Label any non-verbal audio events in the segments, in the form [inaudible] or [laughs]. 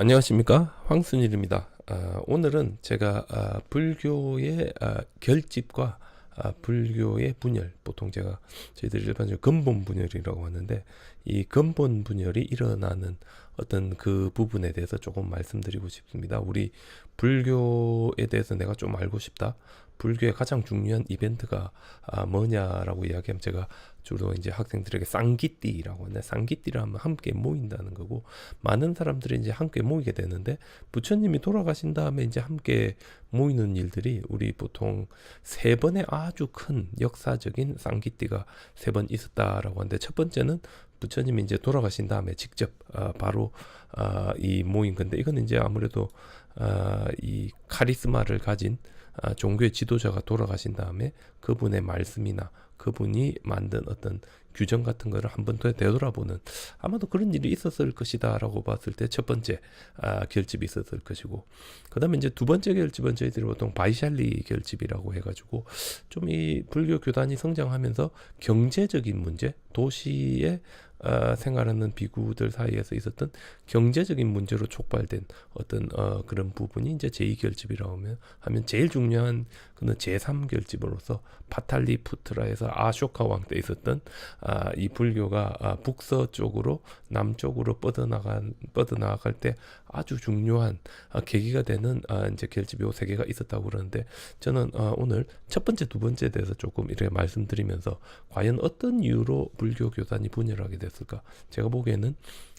안녕하십니까 황순일입니다. 아, 오늘은 제가 아, 불교의 아, 결집과 아, 불교의 분열, 보통 제가 저희들이 일반적으로 근본 분열이라고 하는데 이 근본 분열이 일어나는 어떤 그 부분에 대해서 조금 말씀드리고 싶습니다. 우리 불교에 대해서 내가 좀 알고 싶다. 불교의 가장 중요한 이벤트가 아, 뭐냐라고 이야기하면 제가 주로 이제 학생들에게 쌍기띠라고 하는데 쌍기띠를 하면 함께 모인다는 거고 많은 사람들이 이제 함께 모이게 되는데 부처님이 돌아가신 다음에 이제 함께 모이는 일들이 우리 보통 세 번의 아주 큰 역사적인 쌍기띠가 세 번 있었다라고 하는데 첫 번째는 부처님이 이제 돌아가신 다음에 직접 어, 바로 어, 이 모인 건데 이건 이제 아무래도 어, 이 카리스마를 가진 아, 종교의 지도자가 돌아가신 다음에 그분의 말씀이나 그분이 만든 어떤 규정 같은 거를 한 번 더 되돌아보는 아마도 그런 일이 있었을 것이다라고 봤을 때 첫 번째 아, 결집이 있었을 것이고 그다음에 이제 두 번째 결집은 저희들이 보통 바이샬리 결집이라고 해가지고 좀 이 불교 교단이 성장하면서 경제적인 문제 도시의 어, 생활하는 비구들 사이에서 있었던 경제적인 문제로 촉발된 어떤 어, 그런 부분이 이제 제2결집이라고 하면, 하면 제일 중요한 그는 제3결집으로서 파탈리푸트라에서 아쇼카 왕 때 있었던 아, 이 불교가 아, 북서쪽으로 남쪽으로 뻗어나간 뻗어나갈 때 아주 중요한 아, 계기가 되는 아, 이제 결집이 세 개가 있었다고 그러는데 저는 아, 오늘 첫 번째 두 번째에 대해서 조금 이렇게 말씀드리면서 과연 어떤 이유로 불교 교단이 분열하게 됐을까? 제가 보기에는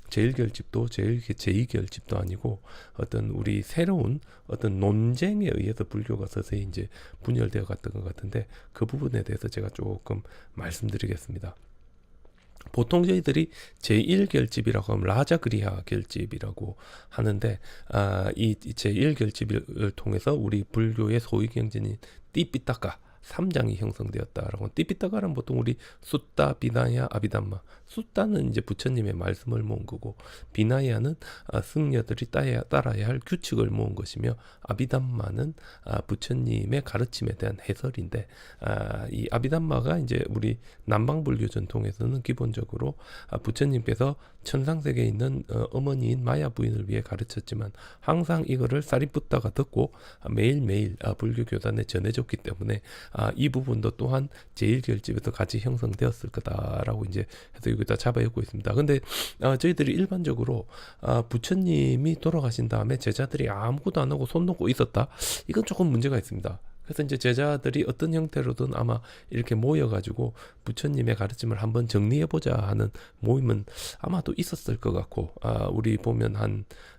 제1결집도 제1, 제2결집도 아니고 어떤 우리 새로운 어떤 논쟁에 의해서 불교가 서서히 이제 분열되어 갔던 것 같은데 그 부분에 대해서 제가 조금 말씀드리겠습니다. 보통 저희들이 제1결집이라고 하면 라자그리아 결집이라고 하는데 아, 이 제1결집을 통해서 우리 불교의 소위 경전인 띠삐따까 3장이 형성되었다라고. 띠삐따가는 보통 우리 숫다 비나야 아비담마. 숫다는 이제 부처님의 말씀을 모은 거고 비나야는 아, 승려들이 따야, 따라야 할 규칙을 모은 것이며 아비담마는 아, 부처님의 가르침에 대한 해설인데 아, 이 아비담마가 이제 우리 남방불교 전통에서는 기본적으로 아, 부처님께서 천상세계에 있는 어, 어머니인 마야 부인을 위해 가르쳤지만 항상 이거를 사리붓다가 듣고 아, 매일매일 아, 불교 교단에 전해줬기 때문에 아, 이 부분도 또한 제1결집에서 같이 형성되었을 거다라고 이제 해서 여기다 잡아놓고 있습니다. 근데 아, 저희들이 일반적으로 아, 부처님이 돌아가신 다음에 제자들이 아무것도 안 하고 손 놓고 있었다. 이건 조금 문제가 있습니다. 그래서 이제 제자들이 어떤 형태로든 아마 이렇게 모여가지고 부처님의 가르침을 한번 정리해보자 하는 모임은 아마도 있었을 것 같고, 아, 우리 보면 한 아,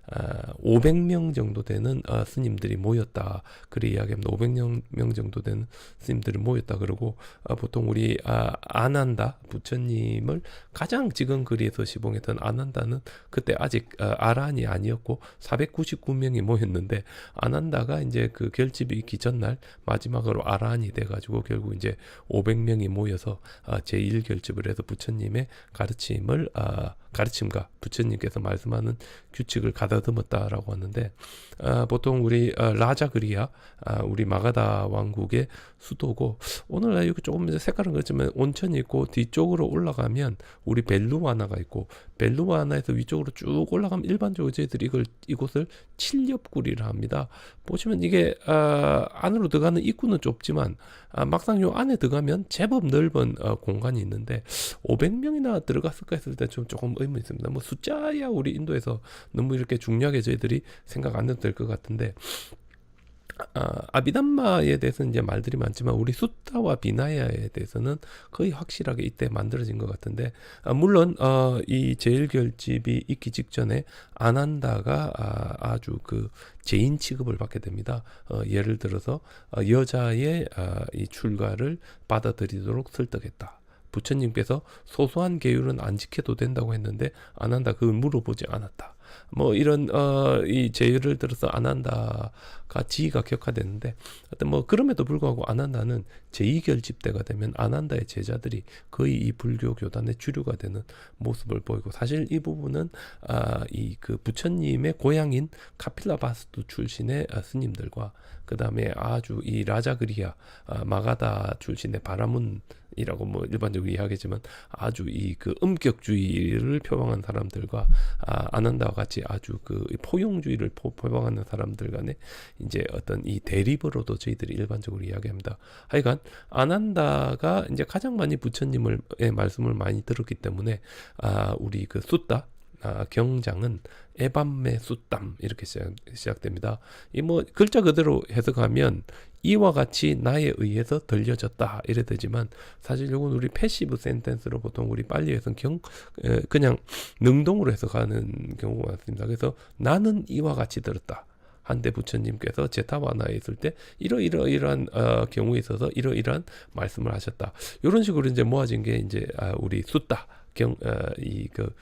500명 정도 되는 아, 스님들이 모였다. 그래 이야기하면 500명 정도 되는 스님들이 모였다. 그러고 아, 보통 우리 아, 아난다 부처님을 가장 지금 거리에서 시봉했던 아난다는 그때 아직 아, 아란이 아니었고 499명이 모였는데 아난다가 이제 그 결집이 있기 전날 마지막으로 아란이 돼가지고 결국 이제 500명이 모여서 아, 제1결집을 해서 부처님의 가르침을 아, 가르침과 부처님께서 말씀하는 규칙을 가다듬었다라고 하는데 아, 보통 우리 아, 라자그리아 아, 우리 마가다 왕국의 수도고 오늘날 여기 조금 색깔은 그렇지만 온천이 있고 뒤쪽으로 올라가면 우리 벨루와나가 있고 벨루와나에서 위쪽으로 쭉 올라가면 일반적으로 저희들이 이걸 이곳을 칠렵구리를 합니다. 보시면 이게 아, 안으로 들어가는 입구는 좁지만 아, 막상 요 안에 들어가면 제법 넓은 어, 공간이 있는데 500명이나 들어갔을까 했을 때 좀 조금 의문이 있습니다. 뭐 숫자야 우리 인도에서 너무 이렇게 중요하게 저희들이 생각 안 해도 될 것 같은데 아, 아비담마에 대해서는 이제 말들이 많지만 우리 숫다와 비나야에 대해서는 거의 확실하게 이때 만들어진 것 같은데 아, 물론 어, 이 제일결집이 있기 직전에 아난다가 아, 아주 그 죄인 취급을 받게 됩니다. 어, 예를 들어서 어, 여자의 아, 이 출가를 받아들이도록 설득했다. 부처님께서 소소한 계율은 안 지켜도 된다고 했는데 안 한다 그걸 물어보지 않았다. 뭐 이런 어이 제의를 들어서 안 한다가 지위가 격화되는데 어떤 뭐 그럼에도 불구하고 안 한다는 제2결집 때가 되면 안 한다의 제자들이 거의 이 불교 교단의 주류가 되는 모습을 보이고 사실 이 부분은 아이 그 부처님의 고향인 카필라바스투 출신의 아, 스님들과 그 다음에 아주 이 라자그리아 아, 마가다 출신의 바라문 이라고 뭐 일반적으로 이야기하지만 아주 이 그 음격주의를 표방한 사람들과 아, 아난다와 같이 아주 그 포용주의를 포, 표방하는 사람들 간에 이제 어떤 이 대립으로도 저희들이 일반적으로 이야기합니다. 하여간 아난다가 이제 가장 많이 부처님을 의 말씀을 많이 들었기 때문에 아, 우리 그 숫다 아, 경장은 에밤메 숫담 이렇게 시작, 시작됩니다. 이 뭐 글자 그대로 해석하면 이와 같이 나에 의해서 들려졌다 이래 되지만 사실 이건 우리 패시브 센텐스로 보통 우리 빨리 해서 경 에, 그냥 능동으로 해석하는 경우가 많습니다. 그래서 나는 이와 같이 들었다. 한때 부처님께서 제타바나에 있을 때 이러이러이러한 어, 경우에 있어서 이러이러한 말씀을 하셨다. 이런 식으로 이제 모아진 게 이제 아, 우리 숫다 경이그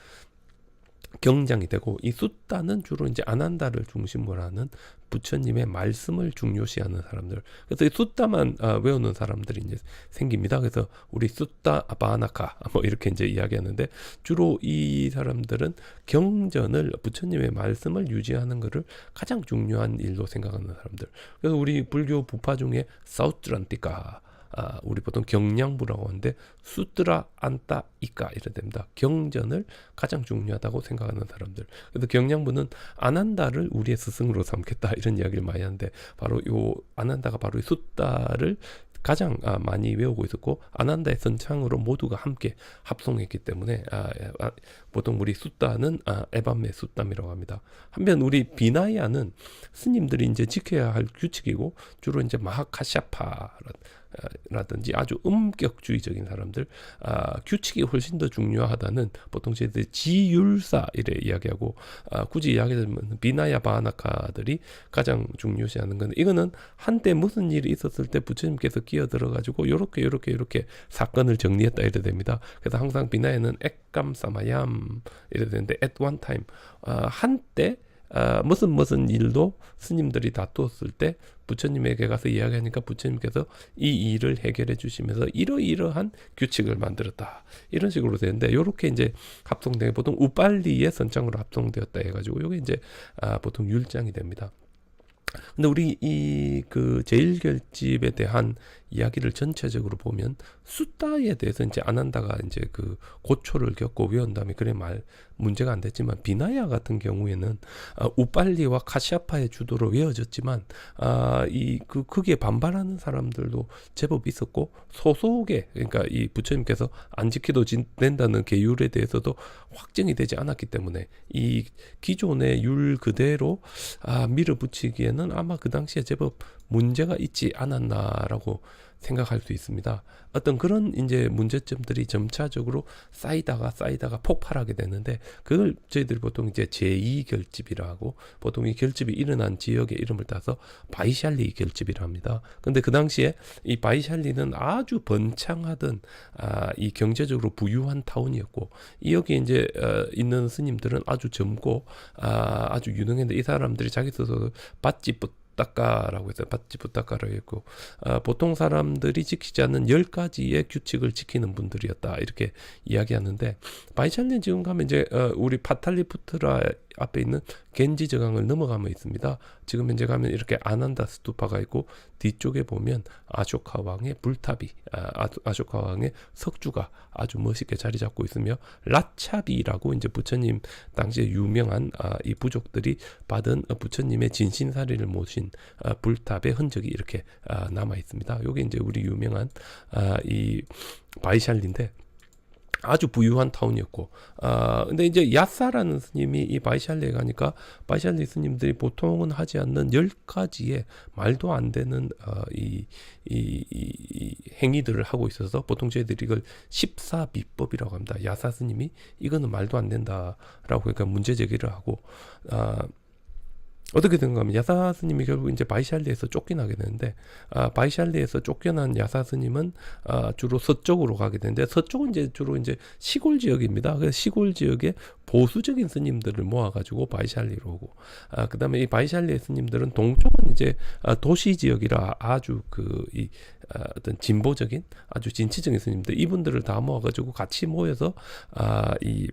경장이 되고 이 숫다는 주로 이제 아난다를 중심으로 하는 부처님의 말씀을 중요시하는 사람들. 그래서 이 숫다만 아, 외우는 사람들이 이제 생깁니다. 그래서 우리 숫다 바나카 [laughs] 뭐 이렇게 이제 이야기하는데 주로 이 사람들은 경전을 부처님의 말씀을 유지하는 것을 가장 중요한 일로 생각하는 사람들. 그래서 우리 불교 부파 중에 사우트란티카 아, 우리 보통 경량부라고 하는데 수드라 안따 이까 이래 됩니다. 경전을 가장 중요하다고 생각하는 사람들. 그래서 경량부는 아난다를 우리의 스승으로 삼겠다 [laughs] 이런 이야기를 많이 하는데 바로 요 아난다가 바로 이 숫다를 가장 아, 많이 외우고 있었고 아난다의 선창으로 모두가 함께 합송했기 때문에 아, 아, 보통 우리 숫다는 아, 에밤메 숫담이라고 합니다. 한편 우리 비나야는 스님들이 이제 지켜야 할 규칙이고 주로 이제 마하카샤파 라든지 아주 음격주의적인 사람들 아, 규칙이 훨씬 더 중요하다는 보통 저희들 지율사 이래 이야기하고 아, 굳이 이야기하면 비나야 바나카들이 가장 중요시하는 건 이거는 한때 무슨 일이 있었을 때 부처님께서 끼어들어 가지고 요렇게 요렇게 요렇게 사건을 정리했다 이래 됩니다. 그래서 항상 비나야는 액감 사마얌 이래 되는데 at one time 아, 한때 아, 무슨 무슨 일도 스님들이 다투었을 때 부처님에게 가서 이야기하니까 부처님께서 이 일을 해결해 주시면서 이러이러한 규칙을 만들었다. 이런 식으로 되는데 이렇게 이제 합성된 보통 우빨리의 선창으로 합성되었다 해가지고 이게 이제 아, 보통 율장이 됩니다. 근데 우리 이 그 제일결집에 대한 이야기를 전체적으로 보면 숫다에 대해서 이제 아난다가 이제 그 고초를 겪고 외운 다음에 그래 말 문제가 안 됐지만 비나야 같은 경우에는 아, 우빨리와 카시아파의 주도로 외워졌지만 아, 이그 거기에 반발하는 사람들도 제법 있었고 소속에 그러니까 이 부처님께서 안 지켜도 된다는 계율에 대해서도 확정이 되지 않았기 때문에 이 기존의 율 그대로 아, 밀어붙이기에는 아마 그 당시에 제법 문제가 있지 않았나라고 생각할 수 있습니다. 어떤 그런 이제 문제점들이 점차적으로 쌓이다가 쌓이다가 폭발하게 되는데 그걸 저희들이 보통 이제 제2 결집이라 하고 보통 이 결집이 일어난 지역의 이름을 따서 바이샬리 결집이라 합니다. 근데 그 당시에 이 바이샬리는 아주 번창하던 아, 이 경제적으로 부유한 타운이었고 이 여기 이제 어, 있는 스님들은 아주 젊고 아, 아주 유능했는데 이 사람들이 자기 스스로 밭집 부따까라고 해서 밭지 부따까라고 했고 어, 보통 사람들이 지키지 않는 열 가지의 규칙을 지키는 분들이었다. 이렇게 이야기하는데 바이샬린 지금 가면 이제 어, 우리 파탈리푸트라 앞에 있는 겐지 저강을 넘어가면 있습니다. 지금 현재 가면 이렇게 아난다 스투파가 있고 뒤쪽에 보면 아쇼카 왕의 불탑이 아, 아쇼카 왕의 석주가 아주 멋있게 자리 잡고 있으며 라차비라고 이제 부처님 당시에 유명한 아, 이 부족들이 받은 부처님의 진신사리를 모신 아, 불탑의 흔적이 이렇게 아, 남아 있습니다. 요게 이제 우리 유명한 아, 이 바이샬린데 아주 부유한 타운이었고, 아 근데 이제 야사라는 스님이 이 바이샬리에 가니까 바이샬리 스님들이 보통은 하지 않는 열 가지의 말도 안 되는 어, 이, 이, 이, 이 행위들을 하고 있어서 보통 저희들이 이걸 십사비법이라고 합니다. 야사 스님이 이거는 말도 안 된다라고 그러니까 문제 제기를 하고, 아 어떻게 된가 하면 야사 스님이 결국 이제 바이샬리에서 쫓겨나게 되는데 아, 바이샬리에서 쫓겨난 야사 스님은 아, 주로 서쪽으로 가게 되는데 서쪽은 이제 주로 이제 시골 지역입니다. 그래서 시골 지역에 보수적인 스님들을 모아가지고 바이샬리로 오고 아, 그다음에 이 바이샬리의 스님들은 동쪽은 이제 아, 도시 지역이라 아주 그이 아, 어떤 진보적인 아주 진취적인 스님들 이분들을 다 모아가지고 같이 모여서 아, 이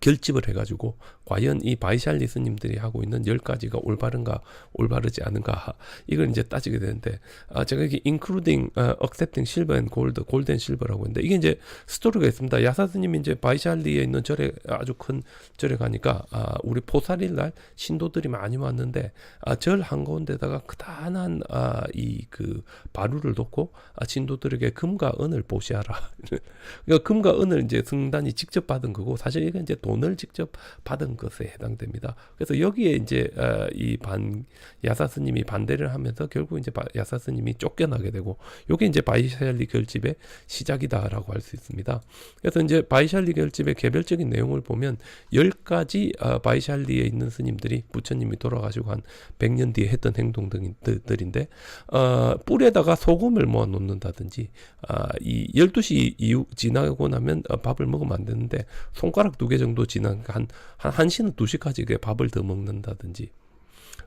결집을 해가지고 과연 이 바이샬리 스님들이 하고 있는 열 가지가 올바른가 올바르지 않은가 이걸 이제 따지게 되는데 아, 제가 이게 including 어, accepting silver and gold, gold and silver라고 했는데 이게 이제 스토리가 있습니다. 야사 스님이 이제 바이샬리에 있는 절에 아주 큰 절에 가니까 아, 우리 포살일 날 신도들이 많이 왔는데 아, 절 한 가운데다가 크다란 아, 이 그 바루를 놓고 아, 신도들에게 금과 은을 보시하라. [laughs] 그러니까 금과 은을 이제 승단이 직접 받은 거고 사실 이건 이제 돈을 직접 받은 것에 해당됩니다. 그래서 여기에 이제 어, 이반 야사 스님이 반대를 하면서 결국 이제 바- 야사 스님이 쫓겨나게 되고 요게 이제 바이샬리 결집의 시작이다라고 할 수 있습니다. 그래서 이제 바이샬리 결집의 개별적인 내용을 보면 열 가지 어, 바이샬리에 있는 스님들이 부처님이 돌아가시고 한 100년 뒤에 했던 행동들인데 어, 뿔에다가 소금을 모아 놓는다든지 아, 이 12시 이후 지나고 나면 어, 밥을 먹으면 안 되는데 손가락 두 개 정도 지난 한, 한 1시는 2시까지 그 밥을 더 먹는다든지.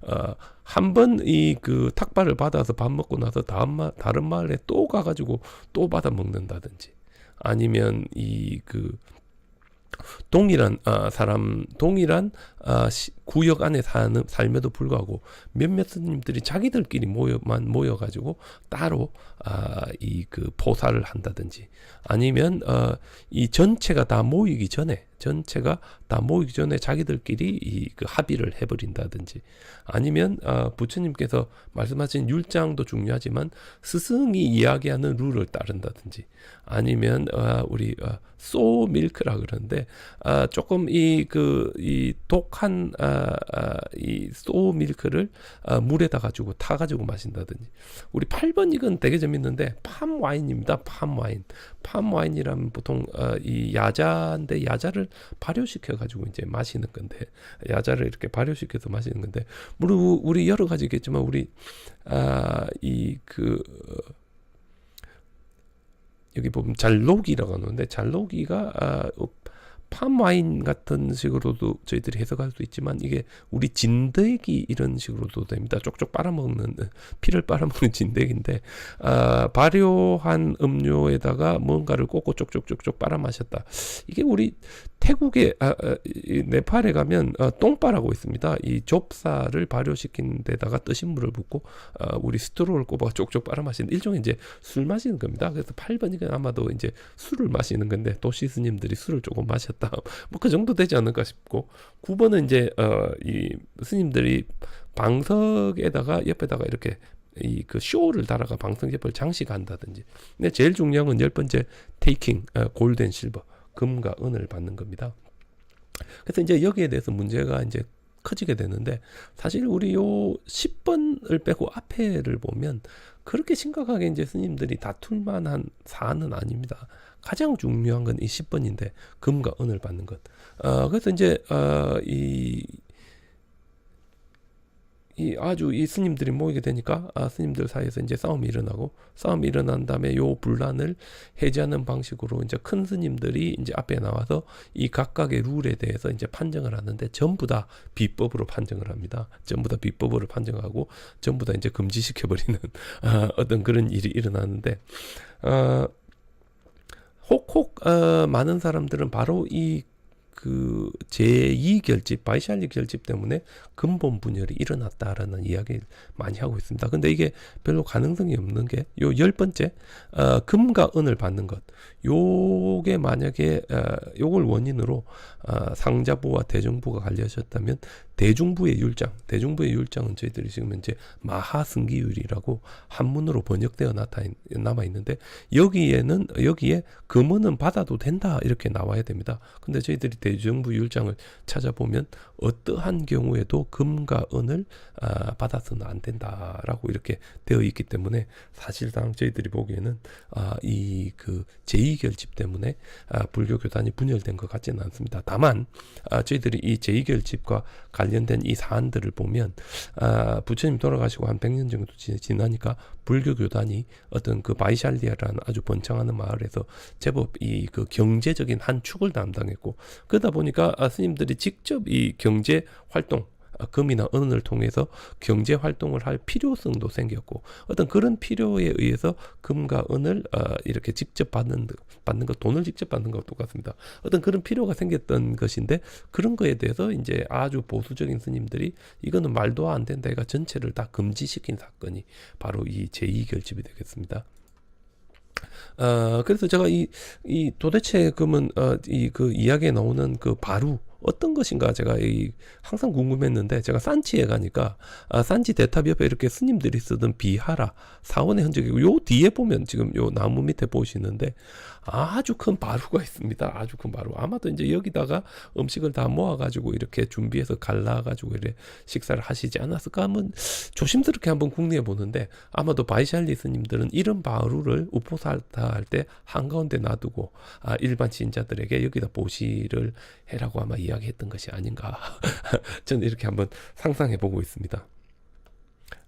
어, 한 번 이 그 탁발을 받아서 밥 먹고 나서 다음 마, 다른 마을에 또 가가지고 또 받아 먹는다든지. 아니면 이 그 동일한 아, 사람 동일한 아, 시- 구역 안에 사는 삶에도 불구하고 몇몇 스님들이 자기들끼리 모여만 모여가지고 따로 아, 이 그 포사를 한다든지 아니면 어, 이 전체가 다 모이기 전에 전체가 다 모이기 전에 자기들끼리 이 그 합의를 해버린다든지 아니면 어, 부처님께서 말씀하신 율장도 중요하지만 스승이 이야기하는 룰을 따른다든지 아니면 어, 우리 어, 소 밀크라 그러는데 아, 조금 이 그 이 독한 아, 아, 이소 밀크를 아, 물에다 가지고 타 가지고 마신다든지 우리 8번 이건 재 밌는데 팜 와인입니다. 팜 와인. 팜 와인이라면 보통 어, 이 야자인데 야자를 발효시켜 가지고 이제 마시는 건데 야자를 이렇게 발효시켜서 마시는 건데 물론 우리 여러 가지겠지만 우리 아이그 여기 보면 잘록이라고 하는데 잘록이가 아, 어, 팜와인 같은 식으로도 저희들이 해석할 수 있지만 이게 우리 진드기 이런 식으로도 됩니다. 쪽쪽 빨아먹는 피를 빨아먹는 진드기인데 아, 발효한 음료에다가 뭔가를 꽂고 쪽쪽쪽쪽 빨아 마셨다. 이게 우리 태국에 아, 아, 이 네팔에 가면 어, 똥바라고 있습니다. 이 좁쌀을 발효시킨 데다가 뜨신 물을 붓고 어, 우리 스트로를 꼽아 쪽쪽 빨아 마시는 일종의 이제 술 마시는 겁니다. 그래서 8번이가 아마도 이제 술을 마시는 건데 도시 스님들이 술을 조금 마셨 다. 뭐그 정도 되지 않을까 싶고 9번은 이제 어, 이 스님들이 방석에다가 옆에다가 이렇게 이 그 쇼를 달아가 방석 옆을 장식한다든지. 근데 제일 중요한 건 열 번째 테이킹 어, 골든 실버 금과 은을 받는 겁니다. 그래서 이제 여기에 대해서 문제가 이제 커지게 되는데 사실 우리 요 10번을 빼고 앞에를 보면 그렇게 심각하게 이제 스님들이 다툴 만한 사안은 아닙니다. 가장 중요한 건 이 10번인데 금과 은을 받는 것. 어, 그래서 이제 어, 이, 이 아주 이 스님들이 모이게 되니까 아, 스님들 사이에서 이제 싸움이 일어나고 싸움이 일어난 다음에 요 분란을 해제하는 방식으로 이제 큰 스님들이 이제 앞에 나와서 이 각각의 룰에 대해서 이제 판정을 하는데 전부 다 비법으로 판정을 합니다. 전부 다 비법으로 판정하고 전부 다 이제 금지시켜 버리는 [laughs] 아, 어떤 그런 일이 일어나는데 어, 혹혹 어, 많은 사람들은 바로 이 그 제2 결집, 바이샬리 결집 때문에 근본 분열이 일어났다라는 이야기를 많이 하고 있습니다. 근데 이게 별로 가능성이 없는 게 요 열 번째 어, 금과 은을 받는 것. 요게 만약에 어, 요걸 원인으로 어, 상자부와 대중부가 갈려졌다면 대중부의 율장, 대중부의 율장은 저희들이 지금 현재 마하승기율이라고 한문으로 번역되어 나타 남아 있는데 여기에는 여기에 금은은 받아도 된다 이렇게 나와야 됩니다. 근데 저희들이 대중부 율장을 찾아보면 어떠한 경우에도 금과 은을 아, 받아서는 안 된다라고 이렇게 되어 있기 때문에 사실상 저희들이 보기에는 아, 이그 제2결집 때문에 아, 불교 교단이 분열된 것 같지는 않습니다. 다만 아, 저희들이 이 제2결집과 관련된 이 사안들을 보면 아, 부처님 돌아가시고 한 100년 정도 지- 지나니까 불교 교단이 어떤 그 바이샬리아라는 아주 번창하는 마을에서 제법 이 그 경제적인 한 축을 담당했고 그 러다 보니까 아, 스님들이 직접 이 경제 활동 아, 금이나 은을 통해서 경제 활동을 할 필요성도 생겼고 어떤 그런 필요에 의해서 금과 은을 어, 이렇게 직접 받는 받는 것 돈을 직접 받는 것 똑같습니다. 어떤 그런 필요가 생겼던 것인데 그런 거에 대해서 이제 아주 보수적인 스님들이 이거는 말도 안 된다. 가 전체를 다 금지시킨 사건이 바로 이 제2결집이 되겠습니다. 어, 그래서 제가 이, 이 도대체 그러면 어, 이그 이야기에 나오는 그 바루 어떤 것인가 제가 이 항상 궁금했는데 제가 산치에 가니까 아, 산치 대탑 옆에 이렇게 스님들이 쓰던 비하라 사원의 흔적이고 요 뒤에 보면 지금 요 나무 밑에 보시는데 아주 큰 바루가 있습니다. 아주 큰 바루. 아마도 이제 여기다가 음식을 다 모아가지고 이렇게 준비해서 갈라가지고 이렇게 식사를 하시지 않았을까 하면 조심스럽게 한번 궁리해 보는데 아마도 바이샬리 스님들은 이런 바루를 우포사타 할 때 한가운데 놔두고 아, 일반 신자들에게 여기다 보시를 해라고 아마 이야기했던 것이 아닌가. [laughs] 저는 이렇게 한번 상상해 보고 있습니다.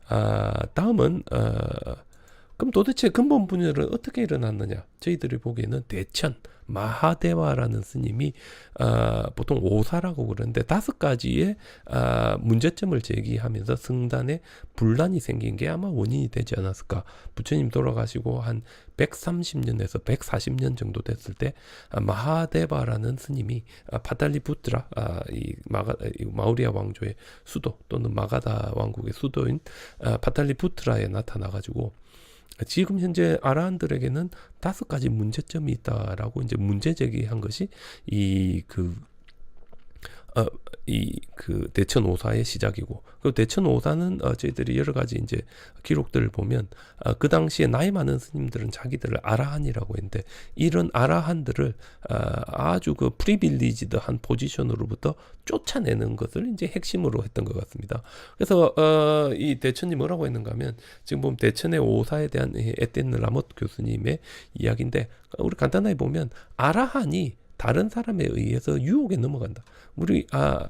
아, 다음은 어, 그럼 도대체 근본 분열은 어떻게 일어났느냐? 저희들이 보기에는 대천 마하대와라는 스님이 어, 보통 오사라고 그러는데 다섯 가지의 어, 문제점을 제기하면서 승단에 분란이 생긴 게 아마 원인이 되지 않았을까. 부처님 돌아가시고 한 130년에서 140년 정도 됐을 때 아, 마하데바라는 스님이 아, 파달리부트라 아, 이 마가 이 마우리아 왕조의 수도 또는 마가다 왕국의 수도인 아, 파달리부트라에 나타나 가지고 지금 현재 아라한들에게는 다섯 가지 문제점이 있다라고 이제 문제 제기한 것이 이 그 어, 이그 대천 오사의 시작이고 그 대천 오사는 어, 저희들이 여러 가지 이제 기록들을 보면 어, 그 당시에 나이 많은 스님들은 자기들을 아라한이라고 했는데 이런 아라한들을 어, 아주 그 프리빌리지드한 포지션으로부터 쫓아내는 것을 이제 핵심으로 했던 것 같습니다. 그래서 어, 이 대천이 뭐라고 했는가 하면 지금 보면 대천의 오사에 대한 에덴 라못 교수님의 이야기인데 우리 간단하게 보면 아라한이 다른 사람에 의해서 유혹에 넘어간다. 우리 아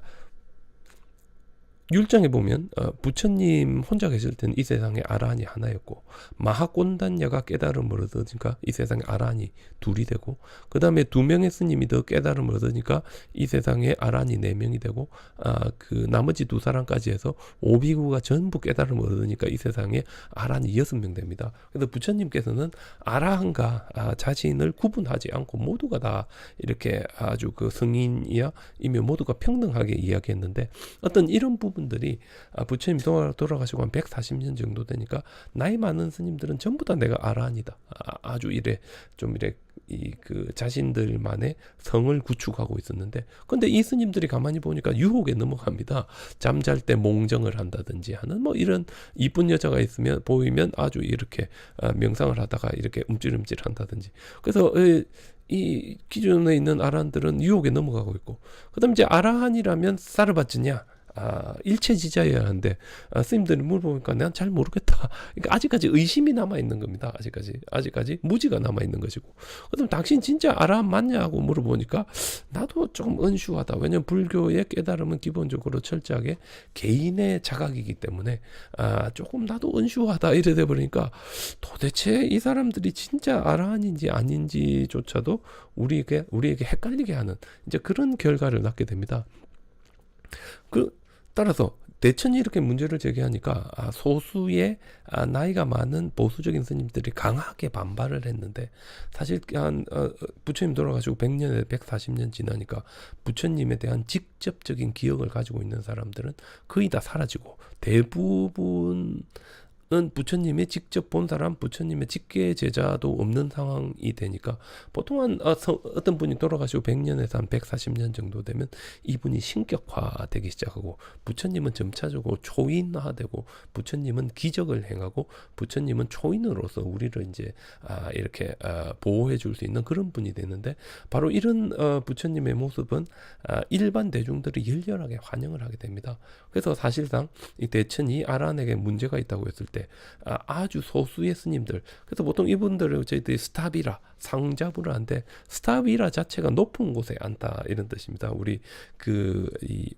율장에 보면 어, 부처님 혼자 계실 때는 이 세상에 아라한이 하나였고 마하꼰단녀가 깨달음을 얻으니까 이 세상에 아라한이 둘이 되고 그 다음에 두 명의 스님이 더 깨달음을 얻으니까 이 세상에 아라한이 네 명이 되고 아, 그 나머지 두 사람까지 해서 오비구가 전부 깨달음을 얻으니까 이 세상에 아라한이 여섯 명 됩니다. 그래서 부처님께서는 아라한과 아, 자신을 구분하지 않고 모두가 다 이렇게 아주 그 승인이야 이미 모두가 평등하게 이야기했는데 어떤 이런 부분 분들이 아, 부처님 돌아가시고 한 140년 정도 되니까 나이 많은 스님들은 전부 다 내가 아라한이다. 아, 주 이래 좀 이래 이 그 자신들만의 성을 구축하고 있었는데 근데 이 스님들이 가만히 보니까 유혹에 넘어갑니다. 잠잘 때 몽정을 한다든지 하는 뭐 이런 이쁜 여자가 있으면 보이면 아주 이렇게 아, 명상을 하다가 이렇게 움찔움찔 한다든지 그래서 이 기존에 있는 아란들은 유혹에 넘어가고 있고 그다음 이제 아라한이라면 받느냐 아, 일체지자여야 하는데 아, 스님들이 물어보니까 내가 잘 모르겠다. 그러니까 아직까지 의심이 남아 있는 겁니다. 아직까지 아직까지 무지가 남아 있는 것이고. 그럼 당신 진짜 알아 맞냐고 물어보니까 나도 조금 은슈하다. 왜냐면 불교의 깨달음은 기본적으로 철저하게 개인의 자각이기 때문에 아, 조금 나도 은슈하다 이래 돼 버리니까 도대체 이 사람들이 진짜 아라한인지 아닌지조차도 우리에게 우리에게 헷갈리게 하는 이제 그런 결과를 낳게 됩니다. 그 따라서 대천이 이렇게 문제를 제기하니까 아, 소수의 아, 나이가 많은 보수적인 스님들이 강하게 반발을 했는데 사실 한 어, 부처님 돌아가시고 100년, 140년 지나니까 부처님에 대한 직접적인 기억을 가지고 있는 사람들은 거의 다 사라지고 대부분 은 부처님이 직접 본 사람, 부처님의 직계 제자도 없는 상황이 되니까 보통 한 어, 떤 분이 돌아가시고 100년에서 한 140년 정도 되면 이분이 신격화되기 시작하고 부처님은 점차적으로 초인화되고 부처님은 기적을 행하고 부처님은 초인으로서 우리를 이제 아, 이렇게 아, 보호해 줄 수 있는 그런 분이 되는데 바로 이런 어, 부처님의 모습은 아, 일반 대중들이 열렬하게 환영을 하게 됩니다. 그래서 사실상 이 대천이 아란에게 문제가 있다고 했을 때 아, 아주 소수의 스님들 그래서 보통 이분들을 저희들이 스타비라 상잡을 하는데 스타비라 자체가 높은 곳에 앉다 이런 뜻입니다. 우리 그이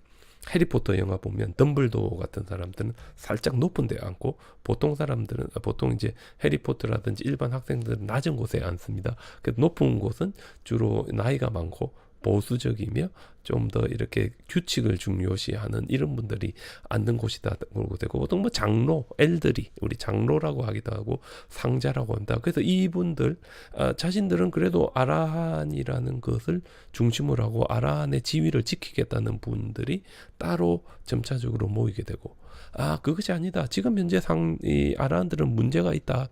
해리포터 영화 보면 덤블도 같은 사람들은 살짝 높은 데 앉고 보통 사람들은 보통 이제 해리포터라든지 일반 학생들은 낮은 곳에 앉습니다. 그 높은 곳은 주로 나이가 많고 보수적이며 좀 더 이렇게 규칙을 중요시하는 이런 분들이 앉는 곳이다 보고 되고 보통 뭐 장로, 엘들이 우리 장로라고 하기도 하고 상자라고 합니다. 그래서 이분들 아, 자신들은 그래도 아라한이라는 것을 중심으로 하고 아라한의 지위를 지키겠다는 분들이 따로 점차적으로 모이게 되고 아 그것이 아니다. 지금 현재 상 이 아라한들은 문제가 있다.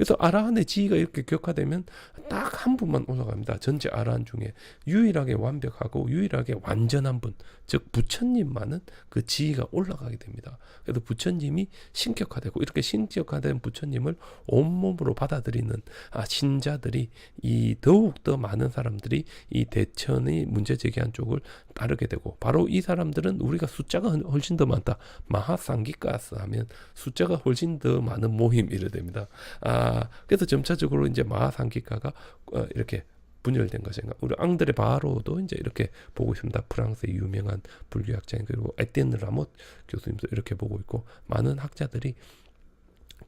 그래서 아라한의 지위가 이렇게 격화되면 딱 한 분만 올라갑니다. 전체 아라한 중에 유일하게 완벽하고 유일하게 완전한 분, 즉 부처님만은 그 지위가 올라가게 됩니다. 그래서 부처님이 신격화되고 이렇게 신격화된 부처님을 온몸으로 받아들이는 아, 신자들이 이 더욱 더 많은 사람들이 이 대천의 문제 제기한 쪽을 따르게 되고 바로 이 사람들은 우리가 숫자가 훨씬 더 많다. 마하상기가스 하면 숫자가 훨씬 더 많은 모임 이래 됩니다. 아, 그래서 점차적으로 이제 마하상기가가 어, 이렇게 분열된 것인가. 우리 앙드레 바로도 이제 이렇게 보고 있습니다. 프랑스의 유명한 불교학자인 그리고 에티엔 라못 교수님도 이렇게 보고 있고 많은 학자들이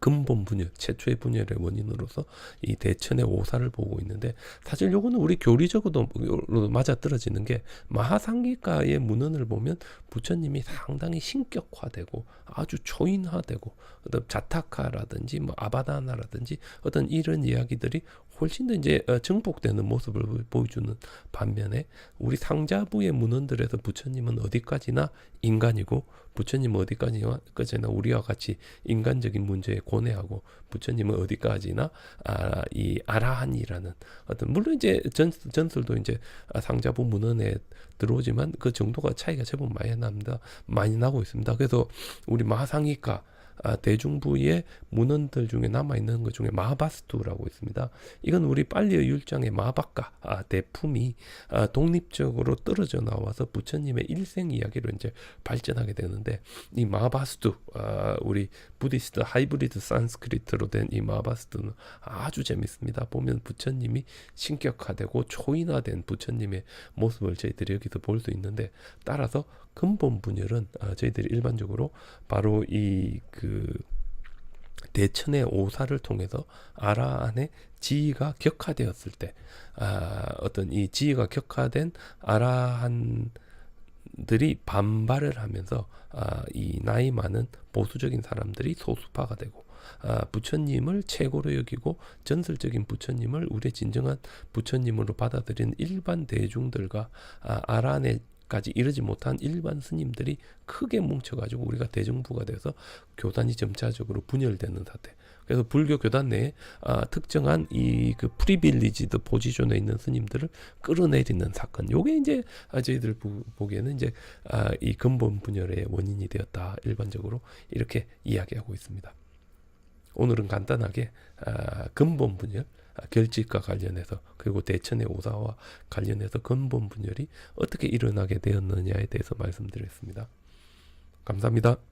근본 분열, 최초의 분열의 원인으로서 이 대천의 오사를 보고 있는데 사실 요거는 우리 교리적으로도 맞아 떨어지는 게 마하상기가의 문헌을 보면 부처님이 상당히 신격화되고 아주 초인화되고 어떤 자타카라든지 뭐 아바다나라든지 어떤 이런 이야기들이 훨씬 더 이제 어, 증폭되는 모습을 보여주는 반면에 우리 상자부의 문헌들에서 부처님은 어디까지나 인간이고 부처님은 어디까지나 우리와 같이 인간적인 문제에 고뇌하고 부처님은 어디까지나 아, 이 아라한이라는 어떤 물론 이제 전, 전설도 이제 상자부 문헌에 들어오지만 그 정도가 차이가 제법 많이 납니다. 많이 나고 있습니다. 그래서 우리 마상이가 아, 대중부의 문헌들 중에 남아 있는 것 중에 마하바스투라고 있습니다. 이건 우리 빨리의 율장의 마박가 아, 대품이 아, 독립적으로 떨어져 나와서 부처님의 일생 이야기로 이제 발전하게 되는데 이 마하바스투 아, 우리 부디스트 하이브리드 산스크리트로 된 이 마하바스투는 아주 재밌습니다. 보면 부처님이 신격화되고 초인화된 부처님의 모습을 저희들이 여기서 볼 수 있는데 따라서 근본 분열은 아, 저희들이 일반적으로 바로 이 그 대천의 오사를 통해서 아라한의 지위가 격화되었을 때 아, 어떤 이 지위가 격화된 아라한 들이 반발을 하면서 아, 이 나이 많은 보수적인 사람들이 소수파가 되고 아, 부처님을 최고로 여기고 전설적인 부처님을 우리의 진정한 부처님으로 받아들이는 일반 대중들과 아, 아란의 까지 이르지 못한 일반 스님들이 크게 뭉쳐가지고 우리가 대정부가 돼서 교단이 점차적으로 분열되는 사태. 그래서 불교 교단 내에 아, 특정한 이 그 프리빌리지드 포지션에 있는 스님들을 끌어내리는 사건. 요게 이제 아, 저희들 보, 보기에는 이제 아, 이 근본 분열의 원인이 되었다. 일반적으로 이렇게 이야기하고 있습니다. 오늘은 간단하게 아, 근본 분열, 아, 결집과 관련해서 그리고 대천의 오사와 관련해서 근본 분열이 어떻게 일어나게 되었느냐에 대해서 말씀드렸습니다. 감사합니다.